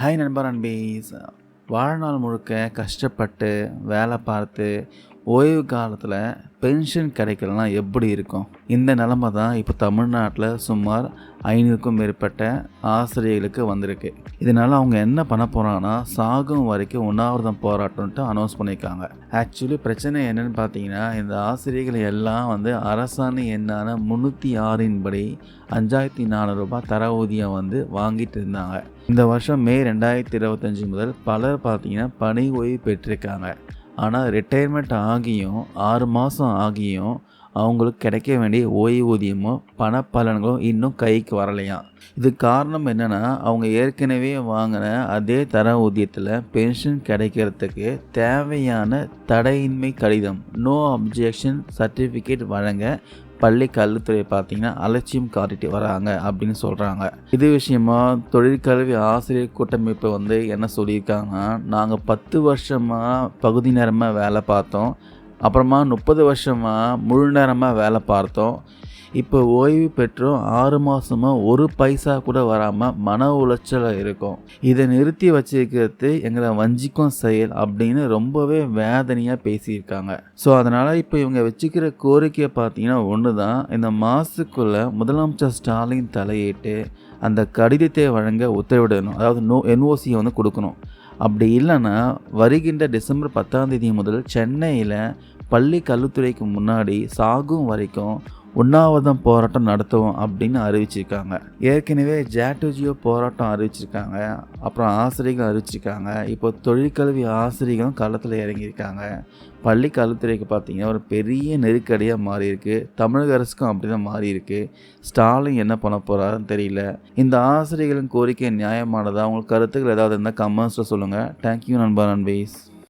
Hi நண்பர் நண்பீஸ் வாழ்நாள் முழுக்க கஷ்டப்பட்டு வேலை பார்த்து ஓய்வு காலத்தில் பென்ஷன் கிடைக்கலனா எப்படி இருக்கும்? இந்த நிலமை தான் இப்போ தமிழ்நாட்டில் சுமார் ஐநூறுக்கும் மேற்பட்ட ஆசிரியர்களுக்கு வந்திருக்கு. இதனால் அவங்க என்ன பண்ண போகிறாங்கன்னா சாகும் வரைக்கும் உண்ணாவிரதம் போராட்டம்ட்டு அனௌன்ஸ் பண்ணியிருக்காங்க. ஆக்சுவலி பிரச்சனை என்னென்னு பார்த்தீங்கன்னா இந்த ஆசிரியர்கள் எல்லாம் வந்து அரசாணை எண்ணான முந்நூற்றி ஆறின் படி அஞ்சாயிரத்தி நானூறுரூபா தர ஊதியம் வந்து வாங்கிட்டு இருந்தாங்க. இந்த வருஷம் மே ரெண்டாயிரத்தி இருபத்தஞ்சி முதல் பலர் பார்த்தீங்கன்னா பணி ஓய்வு பெற்றிருக்காங்க. ஆனால் ரிட்டையர்மெண்ட் ஆகியும் ஆறு மாதம் ஆகியும் அவங்களுக்கு கிடைக்க வேண்டிய ஓய்வூதியமோ பணப்பலன்களும் இன்னும் கைக்கு வரலையாம் இது காரணம் என்னென்னா அவங்க ஏற்கனவே வாங்கின அதே தர ஊதியத்தில் பென்ஷன் கிடைக்கிறதுக்கு தேவையான தடையின்மை கடிதம் நோ அப்ஜெக்ஷன் சர்டிஃபிகேட் வழங்க பள்ளி கல்வித்துறை பார்த்தீங்கன்னா அலட்சியம் காட்டிட்டு வராங்க அப்படின்னு சொல்கிறாங்க இது விஷயமா தொழிற்கல்வி ஆசிரியர் கூட்டமைப்பு வந்து என்ன சொல்லியிருக்காங்கன்னா நாங்கள் பத்து வருஷமாக பகுதி நேரமாக வேலை பார்த்தோம். அப்புறமா முப்பது வருஷமாக முழு நேரமாக வேலை பார்த்தோம். இப்போ ஓய்வு பெற்றும் ஆறு மாதமாக ஒரு பைசா கூட வராமல் மன உளைச்சலாக இருக்கும். இதை நிறுத்தி வச்சிருக்கிறது எங்களை வஞ்சிக்கும் செயல் அப்படின்னு ரொம்பவே வேதனையாக பேசியிருக்காங்க. ஸோ அதனால் இப்போ இவங்க வச்சுக்கிற கோரிக்கையை பார்த்தீங்கன்னா ஒன்று தான் இந்த மாதத்துக்குள்ளே முதலமைச்சர் ஸ்டாலின் தலையிட்டு அந்த கடிதத்தை வழங்க உத்தரவிடணும். அதாவது நோ என்ஓசியை வந்து கொடுக்கணும். அப்படி இல்லைன்னா வருகின்ற டிசம்பர் பத்தாம் தேதி முதல் சென்னையில் பள்ளி கல்வித்துறைக்கு முன்னாடி சாகும் வரைக்கும் உண்ணாவிரதம் போராட்டம் நடத்துவோம் அப்படின்னு அறிவிச்சிருக்காங்க. ஏற்கனவே ஜாட்டோஜியோ போராட்டம் அறிவிச்சிருக்காங்க. அப்புறம் ஆசிரியர்கள் அறிவிச்சிருக்காங்க. இப்போ தொழிற்கல்வி ஆசிரியர்களும் களத்தில் இறங்கியிருக்காங்க. பள்ளி கல்வித்துறைக்கு பார்த்தீங்கன்னா ஒரு பெரிய நெருக்கடியாக மாறியிருக்கு. தமிழக அரசுக்கும் அப்படி தான் மாறியிருக்கு. ஸ்டாலின் என்ன பண்ண போகிறாருன்னு தெரியல. இந்த ஆசிரியர்களின் கோரிக்கை நியாயமானதா? உங்களுக்கு கருத்துக்கள் ஏதாவது இருந்தால் கமெண்ட்ஸில் சொல்லுங்கள் தேங்க்யூ நண்பா நண்பீஸ்.